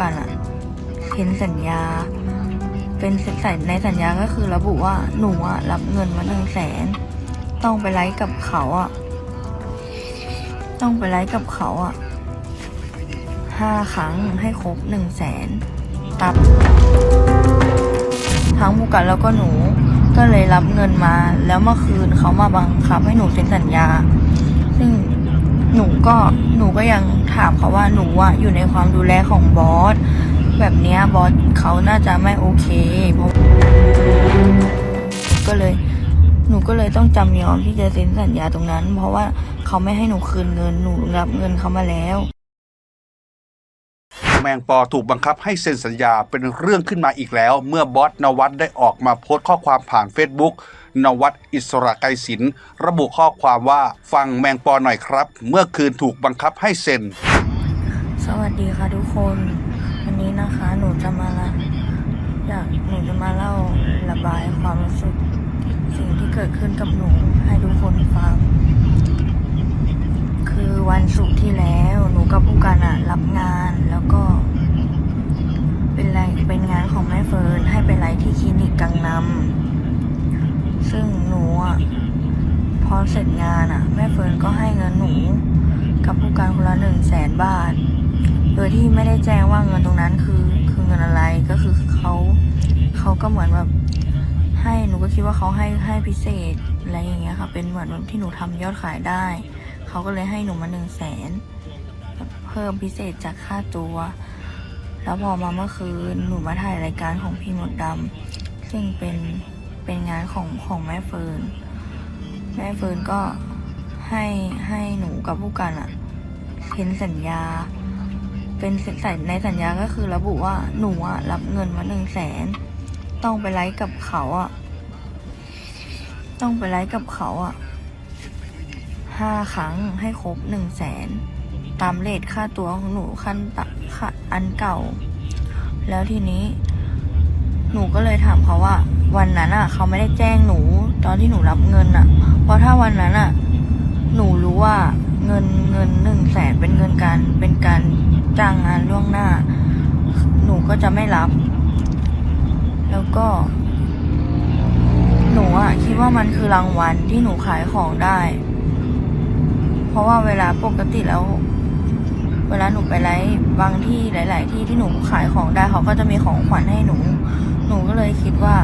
สัญญา เป็นสัญในสัญญาก็คือระบุว่าหนูอะรับเงินมาหนึ่งแสนต้องไปไลฟ์กับเขาอะต้องไปไลฟ์กับเขาอะห้าครั้งให้ครบหนึ่งแสนตับทั้งมูกันแล้วก็หนูก็เลยรับเงินมา แล้วเมื่อคืนเขามาบังคับให้หนูเซ็นสัญญา ซึ่ง หนูก็หนูก็ยังถามเขาว่าหนูอะอยู่ในความดูแลของบอสแบบเนี้ยบอสเขาน่าจะไม่โอเคเพราะก็เลย หนูก็เลยต้องจำยอมที่จะเซ็นสัญญาตรงนั้น เพราะว่าเขาไม่ให้หนูคืนเงินหนูรับเงินเขามาแล้ว แมงปอถูกบังคับให้เซ็นสัญญาเป็นเรื่องขึ้นมาอีกแล้ว เมื่อบอสนวัดได้ออกมาโพสต์ข้อความผ่าน Facebook นวัดอิสระไกรศิลป์ระบุข้อความว่าฟังแมงปอหน่อยครับ เมื่อคืนถูกบังคับให้เซ็น สวัสดีค่ะทุกคนวันนี้นะคะหนูจะมาละอยากหนูจะมาเล่าระบายความรู้สึกสิ่งที่เกิดขึ้นกับหนูให้ทุกคน พอเสร็จงานอะแม่เฟิร์นก็ให้เงินหนู กับผู้การคนละหนึ่งแสนบาท โดยที่ไม่ได้แจ้งว่าเงินตรงนั้นคือคือเงินอะไรก็คือเขาเขาก็เหมือนแบบให้หนูก็คิดว่าเขาให้ให้พิเศษอะไรอย่างเงี้ยค่ะ เป็นเหมือนที่หนูทำยอดขายได้ เขาก็เลยให้หนูมาหนึ่งแสนเพิ่มพิเศษจากค่าตัว แล้วพอมาเมื่อคืนหนูมาถ่ายรายการของพี่มดดำซึ่งเป็นเป็นงานของของแม่เฟิร์น แม่เฟิร์นก็ให้ให้หนูกับผู้กันอะเซ็นสัญญา เป็นสัญในสัญญาก็คือระบุว่าหนูอะรับเงินมาหนึ่งแสนต้องไปไลฟ์กับเขาอะต้องไปไลฟ์กับเขาอะห้าครั้งให้ครบหนึ่งแสนตามเลทค่าตัวของหนูขั้นตัค่าอันเก่า แล้วทีนี้ หนูก็เลยถามเขาว่า วันนั้นอะ เขาไม่ได้แจ้งหนู ตอนที่หนูรับเงินอะ เพราะถ้าวันนั้นอะ หนูรู้ว่าเงินเงินหนึ่งแสนเป็นเงินการเป็นการจ้างงานล่วงหน้า หนูก็จะไม่รับ แล้วก็ หนูอะคิดว่ามันคือรางวัลที่หนูขายของได้ เพราะว่าเวลาปกติแล้วเวลาหนูไปไลฟ์บางที่หลาย ๆ ที่ที่หนูขายของได้เขาก็จะมีของขวัญให้หนู หนูก็เลยคิดว่า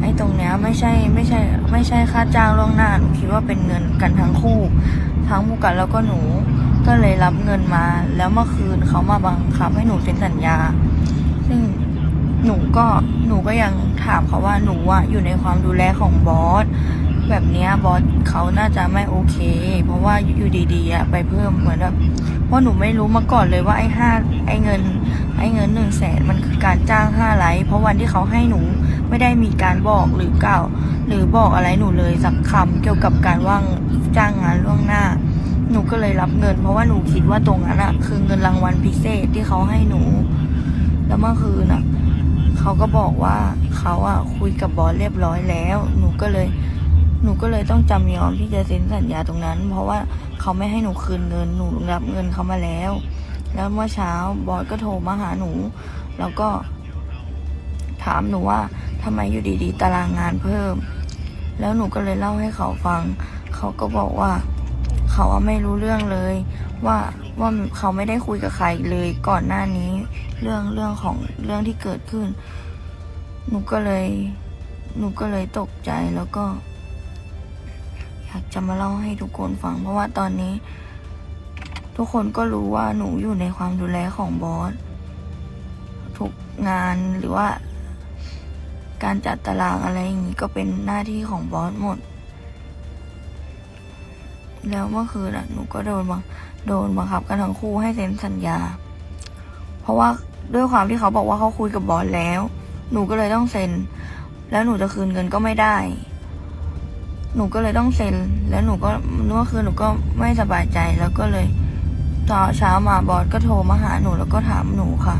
ไอ้ตรงเนี้ยไม่ใช่ไม่ใช่ ไม่ใช่ค่าจ้างล่วงหน้าหนูคิดว่าเป็นเงินกันทั้งคู่ ทั้งบุกันแล้วก็หนูก็เลยรับเงินมา แล้วเมื่อคืนเขามาบังคับให้หนูเซ็นสัญญา ซึ่งหนูก็หนูก็ยังถามเขาว่าหนูอะอยู่ในความดูแลของบอสแบบเนี้ยบอสเขาน่าจะไม่โอเค เพราะว่าอยู่ดีๆอะไปเพิ่มเหมือนแบบเพราะหนูไม่รู้มาก่อนเลยว่าไอ้ห้าไอ้เงิน ไอ้เงินหนึ่งแสนมันคือการจ้าง เพราะวันที่เขาให้หนูไม่ได้มีการบอกหรือกล่าว หรือบอกอะไรหนูเลยสักคำเกี่ยวกับการว่างจ้างงานล่วงหน้า หนูก็เลยรับเงิน เพราะว่าหนูคิดว่าตรงนั้นอะคือเงินรางวัลพิเศษที่เขาให้หนู แล้วเมื่อคืนอะเขาก็บอกว่าเขาอะคุยกับบอสเรียบร้อยแล้ว หนูก็เลยหนูก็เลยต้องจำยอมที่จะเซ็นสัญญาตรงนั้น เพราะว่าเขาไม่ให้หนูคืนเงิน หนูรับเงินเขามาแล้ว แล้วเมื่อเช้าบอสก็โทรมาหาหนู แล้วก็ ถามหนูว่าทำไมอยู่ดีๆ ตารางงานเพิ่ม แล้วหนูก็เลยเล่าให้เขาฟัง เขาก็บอกว่า เขาไม่รู้เรื่องเลย ว่าว่าเขาไม่ได้คุยกับใครเลยก่อนหน้านี้ เรื่องเรื่องของเรื่องที่เกิดขึ้น หนูก็เลย หนูก็เลยตกใจแล้วก็ อยากจะมาเล่าให้ทุกคนฟัง เพราะว่าตอนนี้ ทุกคนก็รู้ว่าหนูอยู่ในความดูแลของบอสทุกงานหรือว่า การจัดตารางอะไรอย่างนี้ก็เป็นหน้าที่ของบอสหมด แล้วเมื่อคืนอะหนูก็โดนบังโดนบังคับกันทั้งคู่ให้เซ็นสัญญา เพราะว่าด้วยความที่เขาบอกว่าเขาคุยกับบอสแล้ว หนูก็เลยต้องเซ็น แล้วหนูจะคืนเงินก็ไม่ได้ หนูก็เลยต้องเซ็น แล้วหนูก็เมื่อคืนหนูก็ไม่สบายใจแล้วก็เลยตอนเช้ามาบอสก็โทรมาหาหนูแล้วก็ถามหนูค่ะ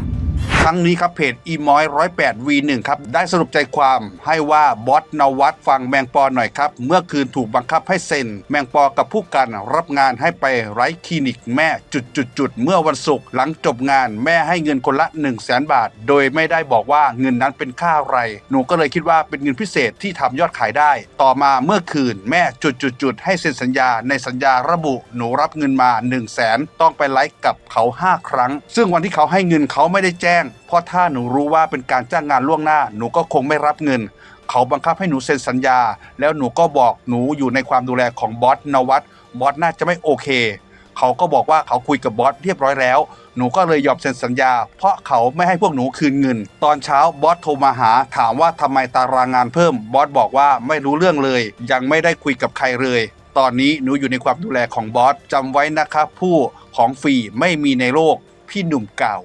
ทั้งนี้ครับเพจอีมอยร้อยแปดวีหนึ่งครับ ได้สรุปใจความให้ว่าบอสนวัดฟังแมงปอหน่อยครับ เมื่อคืนถูกบังคับให้เซ็น แมงปอกับผู้กันรับงานให้ไปไร้คลินิกแม่จุดจุดจุดๆเมื่อวันศุกร์หลังจบงานแม่ให้เงินคนละ 1 0 0 0 0แสนบาท โดยไม่ได้บอกว่าเงินนั้นเป็นค่าอะไร หนูก็เลยคิดว่าเป็นเงินพิเศษที่ทำยอดขายได้ ต่อมาเมื่อคืนแม่จุดจุดจุดๆให้เซ็นสัญญาในสัญญาระบุหนูรับเงินมา 1 0 0 0 0แสนต้องไปไลฟ์กับเขา 5 ครั้ง ซึ่งวันที่เขาให้เงินเขาไม่ได้แจจ้ง เพราะถ้าหนูรู้ว่าเป็นการจ้างงานล่วงหน้า หนูก็คงไม่รับเงิน เขาบังคับให้หนูเซ็นสัญญา แล้วหนูก็บอกหนูอยู่ในความดูแลของบอสนวัตบอสน่าจะไม่โอเค เขาก็บอกว่าเขาคุยกับบอสเรียบร้อยแล้ว หนูก็เลยยอมเซ็นสัญญา เพราะเขาไม่ให้พวกหนูคืนเงิน ตอนเช้าบอสโทรมาหา ถามว่าทำไมตารางงานเพิ่ม บอสบอกว่าไม่รู้เรื่องเลย ยังไม่ได้คุยกับใครเลยตอนนี้หนูอยู่ในความดูแลของบอสจำไว้นะครับผู้ของฟรีไม่มีในโลก พี่หนุ่มกล่าว